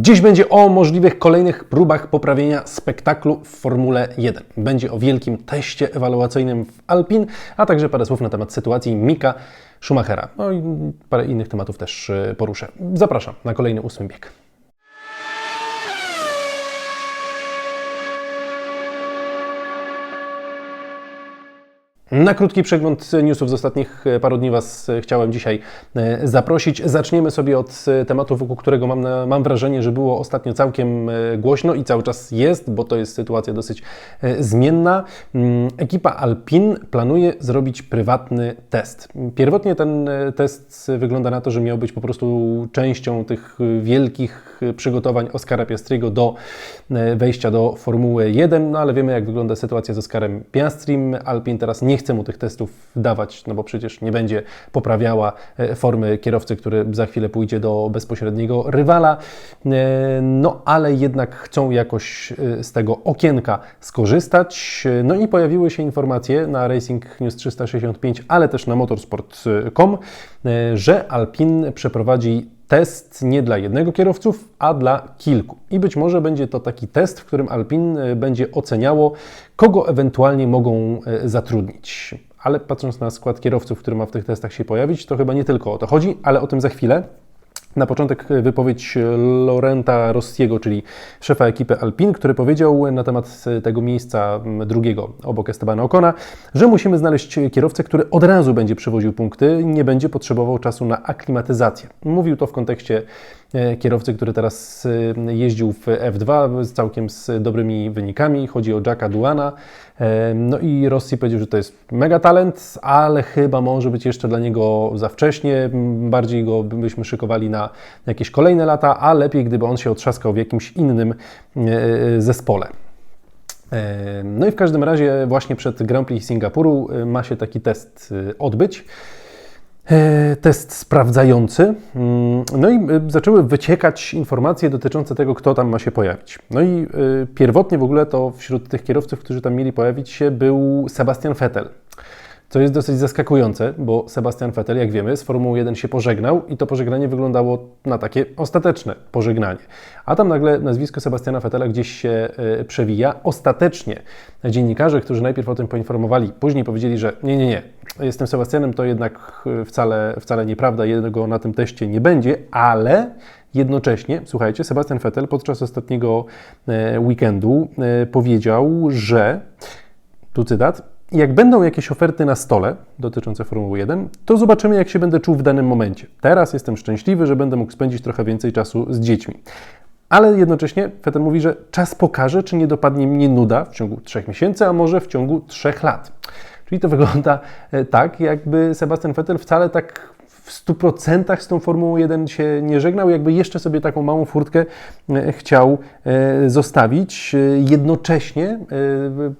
Dziś będzie o możliwych kolejnych próbach poprawienia spektaklu w Formule 1. Będzie o wielkim teście ewaluacyjnym w Alpin, a także parę słów na temat sytuacji Mika Schumachera. No i parę innych tematów też y, poruszę. Zapraszam na kolejny ósmy bieg. Na krótki przegląd newsów z ostatnich e, paru dni Was e, chciałem dzisiaj e, zaprosić. Zaczniemy sobie od tematu, wokół którego mam, mam wrażenie, że było ostatnio całkiem głośno i cały czas jest, bo to jest sytuacja dosyć zmienna. Mm, ekipa Alpin planuje zrobić prywatny test. Pierwotnie ten test wygląda na to, że miał być po prostu częścią tych wielkich przygotowań Oskara Piastriego do wejścia do Formuły 1, no ale wiemy jak wygląda sytuacja z Oskarem Piastrim. Alpin teraz nie chce chce mu tych testów dawać, no bo przecież nie będzie poprawiała e, formy kierowcy, który za chwilę pójdzie do bezpośredniego rywala. E, no ale jednak chcą jakoś e, z tego okienka skorzystać. No i pojawiły się informacje na Racing News 365, ale też na motorsport.com, że Alpin przeprowadzi test nie dla jednego kierowców, a dla kilku. I być może będzie to taki test, w którym Alpin e, będzie oceniało, kogo ewentualnie mogą e, zatrudnić. Ale patrząc na skład kierowców, który ma w tych testach się pojawić, to chyba nie tylko o to chodzi, ale o tym za chwilę. Na początek wypowiedź Lorenta Rossiego, czyli szefa ekipy Alpin, który powiedział na temat tego miejsca drugiego obok Estebana Ocona, że musimy znaleźć kierowcę, który od razu będzie przywoził punkty, nie będzie potrzebował czasu na aklimatyzację. Mówił to w kontekście E, kierowcy, który teraz e, jeździł w F2 z całkiem z dobrymi wynikami. Chodzi o Jacka Duana. E, no i Rossi powiedział, że to jest mega talent, ale chyba może być jeszcze dla niego za wcześnie. Bardziej go byśmy szykowali na jakieś kolejne lata, a lepiej gdyby on się otrzaskał w jakimś innym zespole. No i w każdym razie właśnie przed Grand Prix Singapuru ma się taki test odbyć. E, test sprawdzający. Mm, no i e, zaczęły wyciekać informacje dotyczące tego, kto tam ma się pojawić. No i e, pierwotnie w ogóle to wśród tych kierowców, którzy tam mieli pojawić się, był Sebastian Vettel. Co jest dosyć zaskakujące, bo Sebastian Vettel, jak wiemy, z Formuły 1 się pożegnał i to pożegnanie wyglądało na takie ostateczne pożegnanie. A tam nagle nazwisko Sebastiana Vettela gdzieś się y, przewija. Ostatecznie dziennikarze, którzy najpierw o tym poinformowali, później powiedzieli, że nie, nie, nie, jestem Sebastianem, to jednak e, wcale, wcale nieprawda, jednego na tym teście nie będzie, ale Jednocześnie, słuchajcie, Sebastian Vettel podczas ostatniego e, weekendu powiedział, że, tu cytat, jak będą jakieś oferty na stole dotyczące Formuły 1, to zobaczymy, jak się będę czuł w danym momencie. Teraz jestem szczęśliwy, że będę mógł spędzić trochę więcej czasu z dziećmi. Ale jednocześnie Fetter mówi, że czas pokaże, czy nie dopadnie mnie nuda w ciągu trzech miesięcy, a może w ciągu trzech lat. Czyli to wygląda e, tak, jakby Sebastian Vettel wcale tak w 100% z tą Formułą 1 się nie żegnał, jakby jeszcze sobie taką małą furtkę e, chciał e, zostawić. E, jednocześnie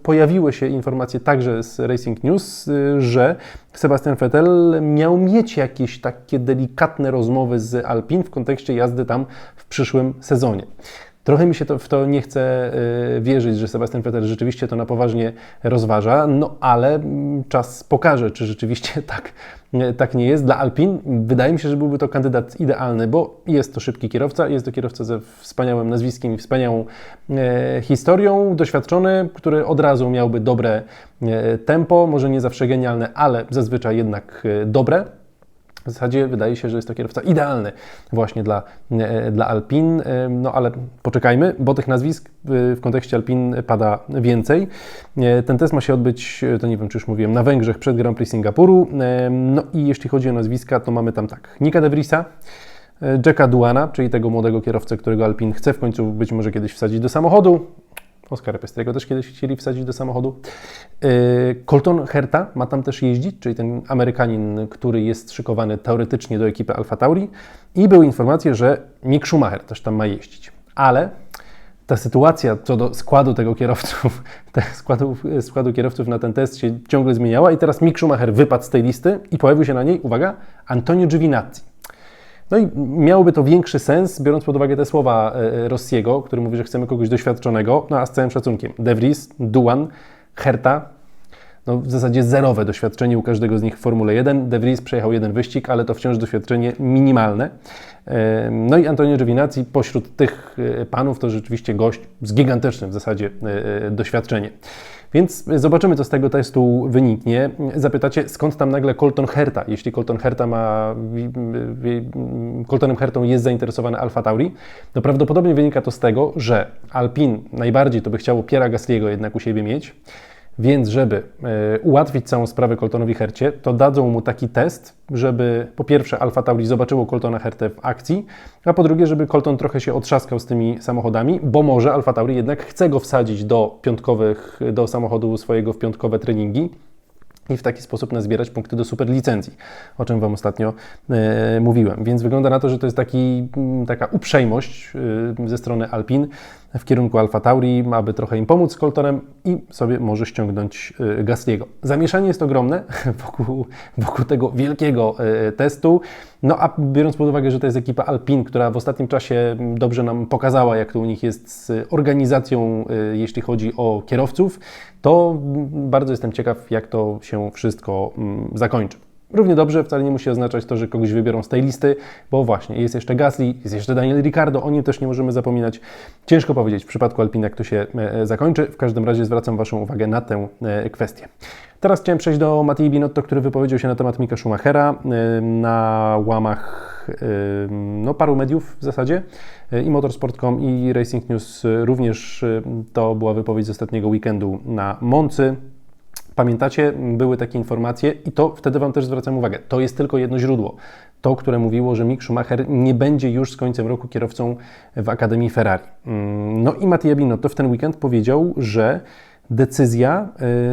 pojawiły się informacje także z Racing News, że Sebastian Vettel miał mieć jakieś takie delikatne rozmowy z Alpin w kontekście jazdy tam w przyszłym sezonie. Trochę mi się to, w to nie chce y, wierzyć, że Sebastian Vettel rzeczywiście to na poważnie rozważa, no ale mm, czas pokaże, czy rzeczywiście tak, tak nie jest. Dla Alpin wydaje mi się, że byłby to kandydat idealny, bo jest to szybki kierowca, jest to kierowca ze wspaniałym nazwiskiem i wspaniałą e, historią, doświadczony, który od razu miałby dobre e, tempo, może nie zawsze genialne, ale zazwyczaj jednak e, dobre. W zasadzie wydaje się, że jest to kierowca idealny właśnie dla, e, dla Alpin, e, no ale poczekajmy, bo tych nazwisk w kontekście Alpin pada więcej. E, ten test ma się odbyć, to nie wiem czy już mówiłem, na Węgrzech przed Grand Prix Singapuru. No i jeśli chodzi o nazwiska, to mamy tam tak, Nika de Vriesa, Jacka Duana, czyli tego młodego kierowcę, którego Alpin chce w końcu być może kiedyś wsadzić do samochodu. Oskara Pestrego też kiedyś chcieli wsadzić do samochodu. Y, Colton Herta ma tam też jeździć, czyli ten Amerykanin, który jest szykowany teoretycznie do ekipy Alfa Tauri. I były informacje, że Mick Schumacher też tam ma jeździć. Ale ta sytuacja co do składu tego kierowców, składu, składu kierowców na ten test się ciągle zmieniała i teraz Mick Schumacher wypadł z tej listy i pojawił się na niej, uwaga, Antonio Giovinazzi. No i miałoby to większy sens, biorąc pod uwagę te słowa e, e, Rossiego, który mówi, że chcemy kogoś doświadczonego, no a z całym szacunkiem. De Vries, Duan, Herta, no, w zasadzie zerowe doświadczenie u każdego z nich w Formule 1. De Vries przejechał jeden wyścig, ale to wciąż doświadczenie minimalne. No i Antonio Giovinazzi pośród tych panów to rzeczywiście gość z gigantycznym w zasadzie doświadczeniem. Więc zobaczymy, co z tego testu wyniknie. Zapytacie, skąd tam nagle Colton Herta? Jeśli Colton Herta ma, Coltonem Hertą jest zainteresowany Alfa Tauri, to prawdopodobnie wynika to z tego, że Alpin najbardziej to by chciało Piera Gasliego jednak u siebie mieć. Więc, żeby e, ułatwić całą sprawę Coltonowi Hercie, to dadzą mu taki test, żeby po pierwsze Alfa Tauri zobaczyło Coltona Hertę w akcji, a po drugie, żeby Colton trochę się otrzaskał z tymi samochodami, bo może Alfa Tauri jednak chce go wsadzić do piątkowych, do samochodu swojego w piątkowe treningi i w taki sposób nazbierać punkty do superlicencji, o czym Wam ostatnio e, mówiłem. Więc wygląda na to, że to jest taki, taka uprzejmość e, ze strony Alpin, w kierunku Alfa Tauri, aby trochę im pomóc z Coltonem i sobie może ściągnąć y, Gasliego. Zamieszanie jest ogromne wokół, wokół tego wielkiego y, testu. No a biorąc pod uwagę, że to jest ekipa Alpin, która w ostatnim czasie dobrze nam pokazała, jak to u nich jest z organizacją, y, jeśli chodzi o kierowców, to bardzo jestem ciekaw, jak to się wszystko zakończy. Równie dobrze wcale nie musi oznaczać to, że kogoś wybiorą z tej listy, bo właśnie jest jeszcze Gasly, jest jeszcze Daniel Ricciardo, o nim też nie możemy zapominać. Ciężko powiedzieć w przypadku Alpine, jak to się e, e, zakończy. W każdym razie zwracam Waszą uwagę na tę e, kwestię. Teraz chciałem przejść do Mattei Binotto, który wypowiedział się na temat Mika Schumachera na łamach no, paru mediów w zasadzie i Motorsport.com i Racing News również to była wypowiedź z ostatniego weekendu na Moncy. Pamiętacie, były takie informacje i to wtedy Wam też zwracam uwagę. To jest tylko jedno źródło. To, które mówiło, że Mick Schumacher nie będzie już z końcem roku kierowcą w Akademii Ferrari. Mm, no i Mattia Binotto w ten weekend powiedział, że decyzja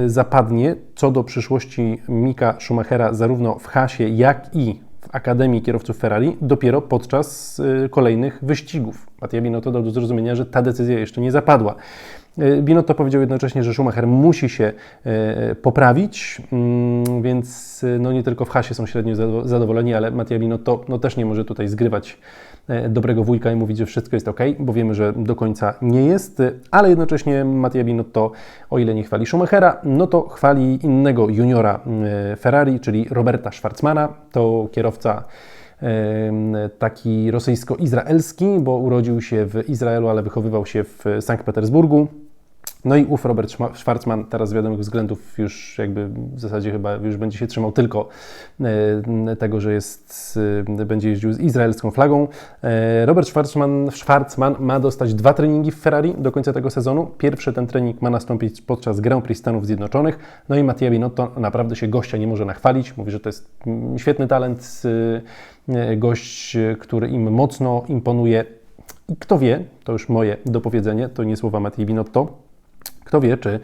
y, zapadnie co do przyszłości Mika Schumachera zarówno w Hasie, jak i Akademii Kierowców Ferrari dopiero podczas y, kolejnych wyścigów. Mattia Binotto dał do zrozumienia, że ta decyzja jeszcze nie zapadła. E, Binotto powiedział jednocześnie, że Schumacher musi się e, poprawić, mm, więc no nie tylko w Hasie są średnio zadowoleni, ale Mattia Binotto no też nie może tutaj zgrywać dobrego wujka i mówić, że wszystko jest ok, bo wiemy, że do końca nie jest, ale jednocześnie Mattia Binotto, o ile nie chwali Schumachera, no to chwali innego juniora Ferrari, czyli Roberta Schwarzmana, to kierowca taki rosyjsko-izraelski, bo urodził się w Izraelu, ale wychowywał się w Sankt Petersburgu. No i ów Robert Schwarzman teraz z wiadomych względów już jakby w zasadzie chyba już będzie się trzymał tylko e, tego, że jest, e, będzie jeździł z izraelską flagą. E, Robert Schwarzman, Schwarzman ma dostać dwa treningi w Ferrari do końca tego sezonu. Pierwszy ten trening ma nastąpić podczas Grand Prix Stanów Zjednoczonych. No i Mattia Binotto naprawdę się gościa nie może nachwalić. Mówi, że to jest mm, świetny talent, gość, który im mocno imponuje. I kto wie, to już moje dopowiedzenie, to nie słowa Mattia Binotto, kto wie, czy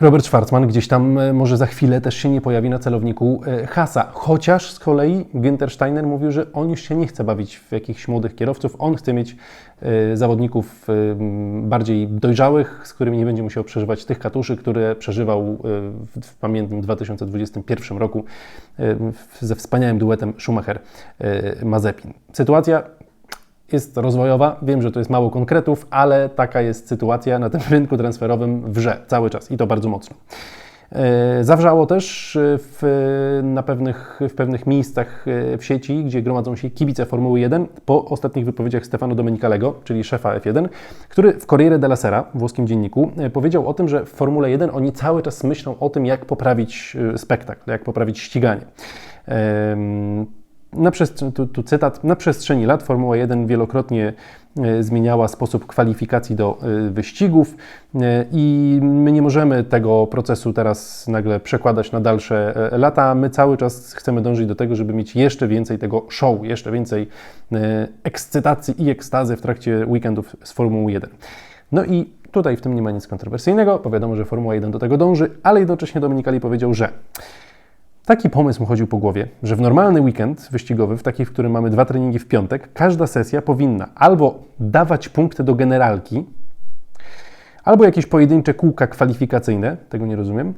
Robert Schwarzman gdzieś tam e, może za chwilę też się nie pojawi na celowniku e, Hasa. Chociaż z kolei Günther Steiner mówił, że on już się nie chce bawić w jakichś młodych kierowców. On chce mieć e, zawodników bardziej dojrzałych, z którymi nie będzie musiał przeżywać tych katuszy, które przeżywał w pamiętnym 2021 roku ze wspaniałym duetem Schumacher-Mazepin. Sytuacja jest rozwojowa. Wiem, że to jest mało konkretów, ale taka jest sytuacja na tym rynku transferowym wrze cały czas i to bardzo mocno. E, zawrzało też w, na pewnych, w pewnych miejscach e, w sieci, gdzie gromadzą się kibice Formuły 1, po ostatnich wypowiedziach Stefano Domenicalego, czyli szefa F1, który w Corriere della Sera, włoskim dzienniku, e, powiedział o tym, że w Formule 1 oni cały czas myślą o tym, jak poprawić spektakl, jak poprawić ściganie na tu, tu cytat, na przestrzeni lat Formuła 1 wielokrotnie e, zmieniała sposób kwalifikacji do e, wyścigów e, i my nie możemy tego procesu teraz nagle przekładać na dalsze lata. My cały czas chcemy dążyć do tego, żeby mieć jeszcze więcej tego show, jeszcze więcej ekscytacji i ekstazy w trakcie weekendów z Formuły 1. No i tutaj w tym nie ma nic kontrowersyjnego, bo wiadomo, że Formuła 1 do tego dąży, ale jednocześnie Dominikali powiedział, że Taki pomysł mu chodził po głowie, że w normalny weekend wyścigowy, w taki, w którym mamy dwa treningi w piątek, każda sesja powinna albo dawać punkty do generalki, albo jakieś pojedyncze kółka kwalifikacyjne, tego nie rozumiem,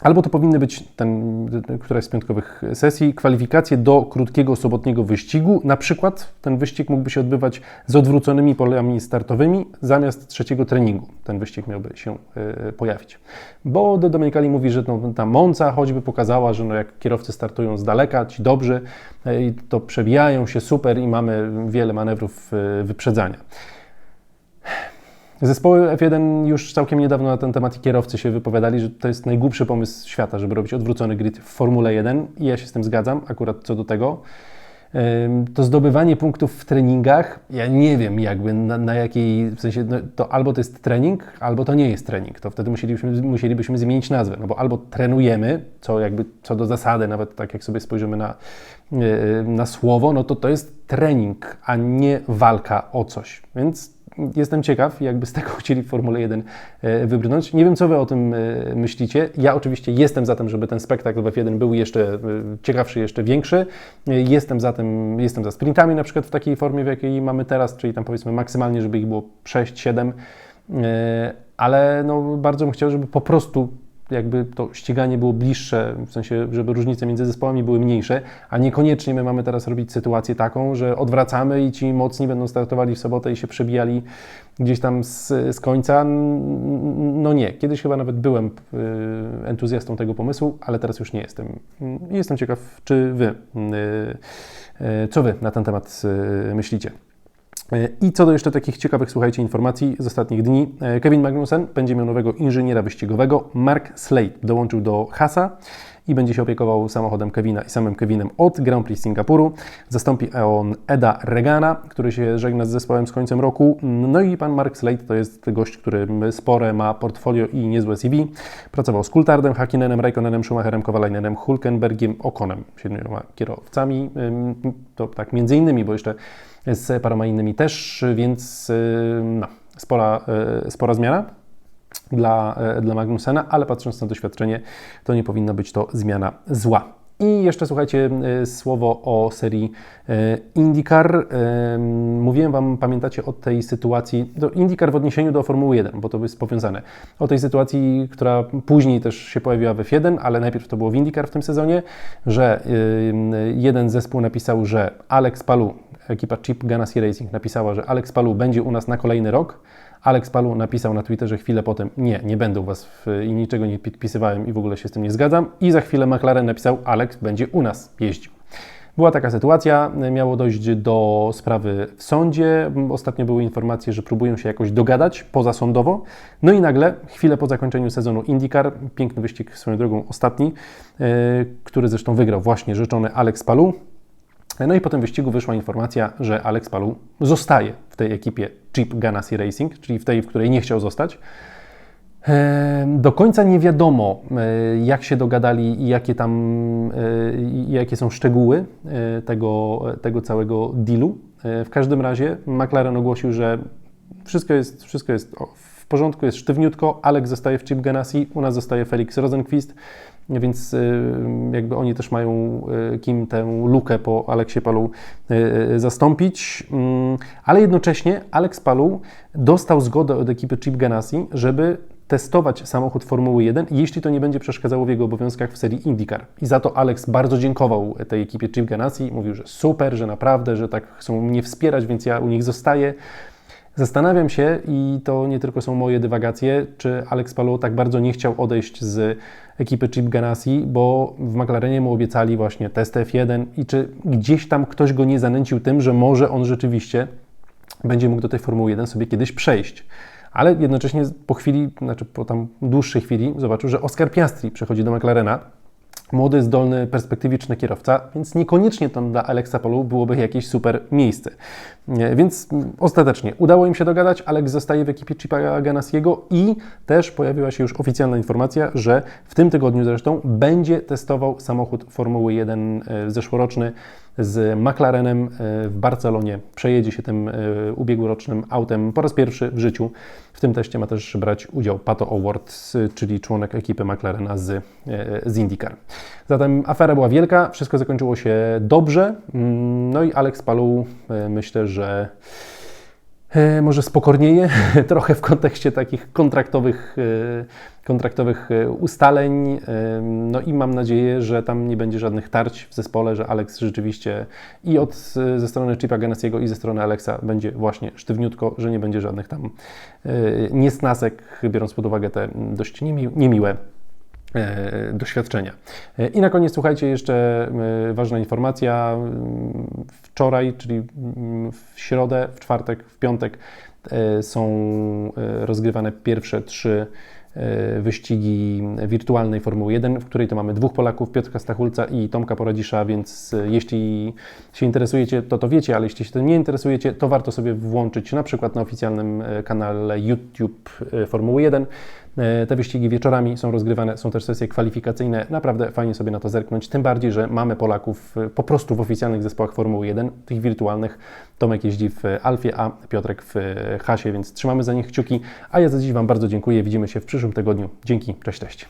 Albo to powinny być ten, któraś z piątkowych sesji, kwalifikacje do krótkiego sobotniego wyścigu. Na przykład ten wyścig mógłby się odbywać z odwróconymi polami startowymi zamiast trzeciego treningu. Ten wyścig miałby się y, pojawić. Bo Domenicali mówi, że no, ta Monca choćby pokazała, że no, jak kierowcy startują z daleka, ci dobrzy, y, to przebijają się super i mamy wiele manewrów y, wyprzedzania. Zespoły F1 już całkiem niedawno na ten temat i kierowcy się wypowiadali, że to jest najgłupszy pomysł świata, żeby robić odwrócony grid w Formule 1 i ja się z tym zgadzam akurat co do tego. To zdobywanie punktów w treningach, ja nie wiem jakby na, na jakiej, w sensie no, to albo to jest trening, albo to nie jest trening. To wtedy musielibyśmy, musielibyśmy zmienić nazwę, no bo albo trenujemy, co jakby co do zasady, nawet tak jak sobie spojrzymy na, na słowo, no to to jest trening, a nie walka o coś. Więc jestem ciekaw, jakby z tego chcieli w Formule 1 e, wybrnąć. Nie wiem, co Wy o tym e, myślicie. Ja oczywiście jestem za tym, żeby ten spektakl w F1 był jeszcze e, ciekawszy, jeszcze większy. Jestem za tym, jestem za sprintami na przykład w takiej formie, w jakiej mamy teraz, czyli tam powiedzmy maksymalnie, żeby ich było 6-7, ale no, bardzo bym chciał, żeby po prostu jakby to ściganie było bliższe, w sensie, żeby różnice między zespołami były mniejsze, a niekoniecznie my mamy teraz robić sytuację taką, że odwracamy i ci mocni będą startowali w sobotę i się przebijali gdzieś tam z, z końca. No nie, kiedyś chyba nawet byłem y, entuzjastą tego pomysłu, ale teraz już nie jestem. Jestem ciekaw, czy wy, y, y, co wy na ten temat myślicie. E, I co do jeszcze takich ciekawych, słuchajcie, informacji z ostatnich dni. E, Kevin Magnussen będzie miał nowego inżyniera wyścigowego. Mark Slade dołączył do Hasa i będzie się opiekował samochodem Kevina i samym Kevinem od Grand Prix Singapuru. Zastąpi on Eda Regana, który się żegna z zespołem z końcem roku. No i pan Mark Slade to jest gość, który spore ma portfolio i niezłe CV. Pracował z Kultardem, Hakinenem, Raikkonenem, Schumacherem, Kowalajnenem, Hulkenbergiem, Okonem, siedmioma kierowcami. To tak między innymi, bo jeszcze z paroma innymi też, więc no, spora, y, spora zmiana dla, y, dla Magnusena, ale patrząc na doświadczenie, to nie powinna być to zmiana zła. I jeszcze słuchajcie, słowo o serii IndyCar. Mówiłem Wam, pamiętacie o tej sytuacji, do IndyCar w odniesieniu do Formuły 1, bo to jest powiązane. O tej sytuacji, która później też się pojawiła w F1, ale najpierw to było w IndyCar w tym sezonie, że jeden zespół napisał, że Alex Palu, ekipa Chip Ganassi Racing napisała, że Alex Palu będzie u nas na kolejny rok. Alex Palu napisał na Twitterze chwilę potem, nie, nie będę u Was w, i niczego nie podpisywałem i w ogóle się z tym nie zgadzam. I za chwilę McLaren napisał, Alex będzie u nas jeździł. Była taka sytuacja, miało dojść do sprawy w sądzie. Ostatnio były informacje, że próbują się jakoś dogadać pozasądowo. No i nagle, chwilę po zakończeniu sezonu IndyCar, piękny wyścig swoją drogą ostatni, yy, który zresztą wygrał właśnie rzeczony Alex Palu, no i po tym wyścigu wyszła informacja, że Alex Palu zostaje w tej ekipie Chip Ganassi Racing, czyli w tej, w której nie chciał zostać. Do końca nie wiadomo, e, jak się dogadali i jakie tam, e, jakie są szczegóły e, tego, tego całego dealu. W każdym razie McLaren ogłosił, że wszystko jest, wszystko jest w porządku, jest sztywniutko. Alex zostaje w Chip Ganassi, u nas zostaje Felix Rosenquist więc y, jakby oni też mają y, kim tę lukę po Aleksie Palu y, zastąpić, mm, ale jednocześnie Alex Palu dostał zgodę od ekipy Chip Ganassi, żeby testować samochód Formuły 1, jeśli to nie będzie przeszkadzało w jego obowiązkach w serii IndyCar. I za to Alex bardzo dziękował tej ekipie Chip Ganassi, mówił, że super, że naprawdę, że tak chcą mnie wspierać, więc ja u nich zostaję. Zastanawiam się, i to nie tylko są moje dywagacje, czy Alex Palou tak bardzo nie chciał odejść z ekipy Chip Ganassi, bo w McLarenie mu obiecali właśnie test F1 i czy gdzieś tam ktoś go nie zanęcił tym, że może on rzeczywiście będzie mógł do tej Formuły 1 sobie kiedyś przejść. Ale jednocześnie po chwili, znaczy po tam dłuższej chwili zobaczył, że Oscar Piastri przechodzi do McLarena młody, zdolny, perspektywiczny kierowca, więc niekoniecznie tam dla Alexa Polu byłoby jakieś super miejsce. Więc ostatecznie udało im się dogadać, Alex zostaje w ekipie Chipa Ganassiego i też pojawiła się już oficjalna informacja, że w tym tygodniu zresztą będzie testował samochód Formuły 1 e, zeszłoroczny z McLarenem e, w Barcelonie. Przejedzie się tym e, ubiegłorocznym autem po raz pierwszy w życiu. W tym teście ma też brać udział Pato Award, czyli członek ekipy McLarena z, z IndyCar. Zatem afera była wielka, wszystko zakończyło się dobrze. Mm, no i Alex Palu myślę, że e, może spokornieje trochę w kontekście takich kontraktowych, e, kontraktowych e, ustaleń. E, No i mam nadzieję, że tam nie będzie żadnych tarć w zespole, że Alex rzeczywiście i od, ze strony Chipa Ganessiego i ze strony Alexa będzie właśnie sztywniutko, że nie będzie żadnych tam e, niesnasek, biorąc pod uwagę te dość niemi- niemiłe e, doświadczenia. E, I na koniec słuchajcie, jeszcze e, ważna informacja. Wczoraj, czyli w środę, w czwartek, w piątek e, są e, rozgrywane pierwsze trzy e, wyścigi wirtualnej Formuły 1, w której to mamy dwóch Polaków, Piotrka Stachulca i Tomka Poradzisza, więc e, jeśli się interesujecie, to to wiecie, ale jeśli się tym nie interesujecie, to warto sobie włączyć na przykład na oficjalnym e, kanale YouTube e, Formuły 1. E, Te wyścigi wieczorami są rozgrywane, są też sesje kwalifikacyjne. Naprawdę fajnie sobie na to zerknąć, tym bardziej, że mamy Polaków e, po prostu w oficjalnych zespołach Formuły 1, tych wirtualnych. Tomek jeździ w Alfie, a Piotrek w e, Hasie, więc trzymamy za nich kciuki. A ja za dziś Wam bardzo dziękuję. Widzimy się w przyszłym tygodniu. Dzięki, cześć, cześć.